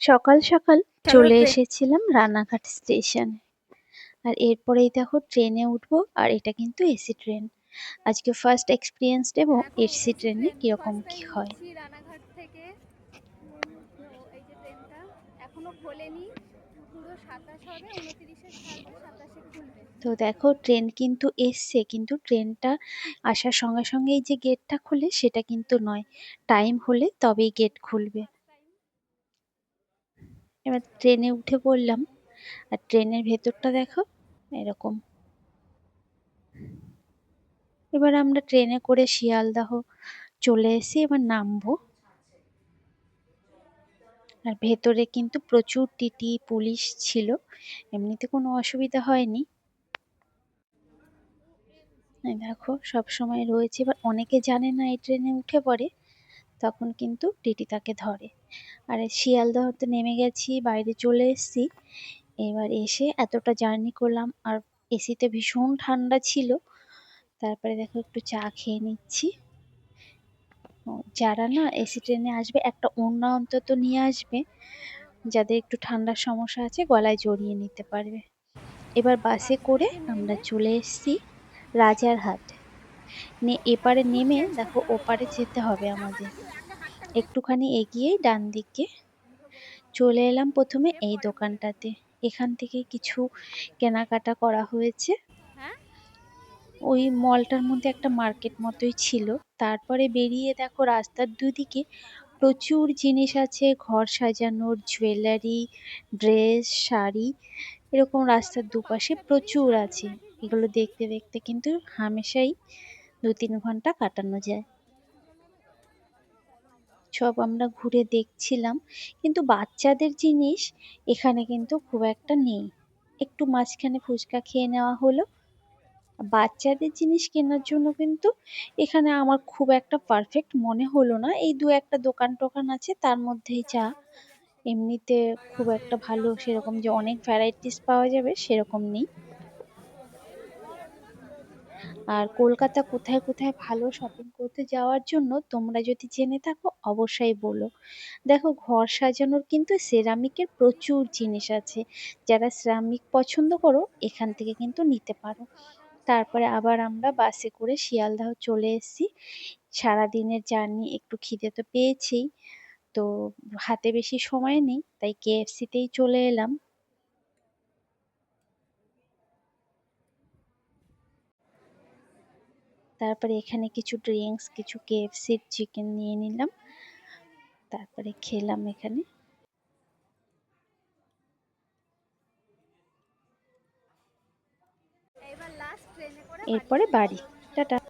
সকাল সকাল চলে এসেছিলাম রানাঘাট স্টেশনে। আর এরপরেই দেখো ট্রেনে উঠবো আর এটা কিন্তু এসি ট্রেন। আজকে ফার্স্ট এক্সপিরিয়েন্স দেবো এসি ট্রেনে কীরকম কি হয়। রানাঘাট থেকে। তো এই যে ট্রেনটা এখনও খোলেনি। দেখো ট্রেন কিন্তু এসছে কিন্তু ট্রেনটা আসার সঙ্গে সঙ্গে এই যে গেটটা খুলে সেটা কিন্তু নয়। টাইম হলে তবেই গেট খুলবে। এবার ট্রেনে উঠে পড়লাম। আর ট্রেনের ভেতরটা দেখো, এরকম। এবার আমরা ট্রেনে করে শিয়ালদাহ চলে এসে এবার নামবো। আর ভেতরে কিন্তু প্রচুর টিটি, পুলিশ ছিল। এমনিতে কোনো অসুবিধা হয়নি। দেখো সব সময় রয়েছে। এবার অনেকে জানে না এই ট্রেনে উঠে পড়ে। তখন কিন্তু টিটি তাকে ধরে। আর এই শিয়ালদহতে নেমে গেছি, বাইরে চলে এসেছি। এবার এসে এতটা জার্নি করলাম, আর এসিতে ভীষণ ঠান্ডা ছিল। তারপরে দেখো একটু চা খেয়ে নিচ্ছি। যারা না এসি ট্রেনে আসবে, একটা ওড়না অন্তত নিয়ে আসবে, যাদের একটু ঠান্ডার সমস্যা আছে, গলায় জড়িয়ে নিতে পারবে। এবার বাসে করে আমরা চলে এসেছি রাজারহাট। এপারে নেমে দেখো, ওপারে যেতে হবে আমাদের। একটুখানি এগিয়েই ডান দিকে চলে এলাম প্রথমে এই দোকানটাতে। এখান থেকে কিছু কেনাকাটা করা হয়েছে। হ্যাঁ ওই মলটার মধ্যে একটা মার্কেট মতোই ছিল। তারপরে বেরিয়ে দেখো, রাস্তার দুদিকে প্রচুর জিনিস আছে। ঘর সাজানোর জুয়েলারি, ড্রেস, শাড়ি, এরকম রাস্তার দুপাশে প্রচুর আছে। এগুলো দেখতে দেখতে কিন্তু হামেশাই দু তিন ঘণ্টা কাটানো যায়। সব আমরা ঘুরে দেখছিলাম, কিন্তু বাচ্চাদের জিনিস এখানে কিন্তু খুব একটা নেই। একটু মাঝখানে ফুচকা খেয়ে নেওয়া হলো। বাচ্চাদের জিনিস কেনার জন্য কিন্তু এখানে আমার খুব একটা পারফেক্ট মনে হলো না। এই দু একটা দোকান টোকান আছে, তার মধ্যেই যা। এমনিতে খুব একটা ভালো সেরকম যে অনেক ভ্যারাইটিস পাওয়া যাবে সেরকম নেই। আর কলকাতা কোথায় কোথায় ভালো শপিং করতে যাওয়ার জন্য তোমরা যদি জেনে থাকো, অবশ্যই বলো। দেখো, ঘর সাজানোর কিন্তু সেরামিকের প্রচুর জিনিস আছে। যারা সেরামিক পছন্দ করো, এখান থেকে কিন্তু নিতে পারো। তারপরে আবার আমরা বাসে করে শিয়ালদাহ চলে এসেছি। সারাদিনের জার্নি একটু খিদে তো পেয়েছেই। তো হাতে বেশি সময় নেই, তাই কেএফসিতেই চলে এলাম। তারপরে এখানে কিছু ড্রিঙ্কস কিছু কেএফসির চিকেন নিয়ে নিলাম। তারপরে খেলাম এখানে। এরপরে বাড়ি। টাটা।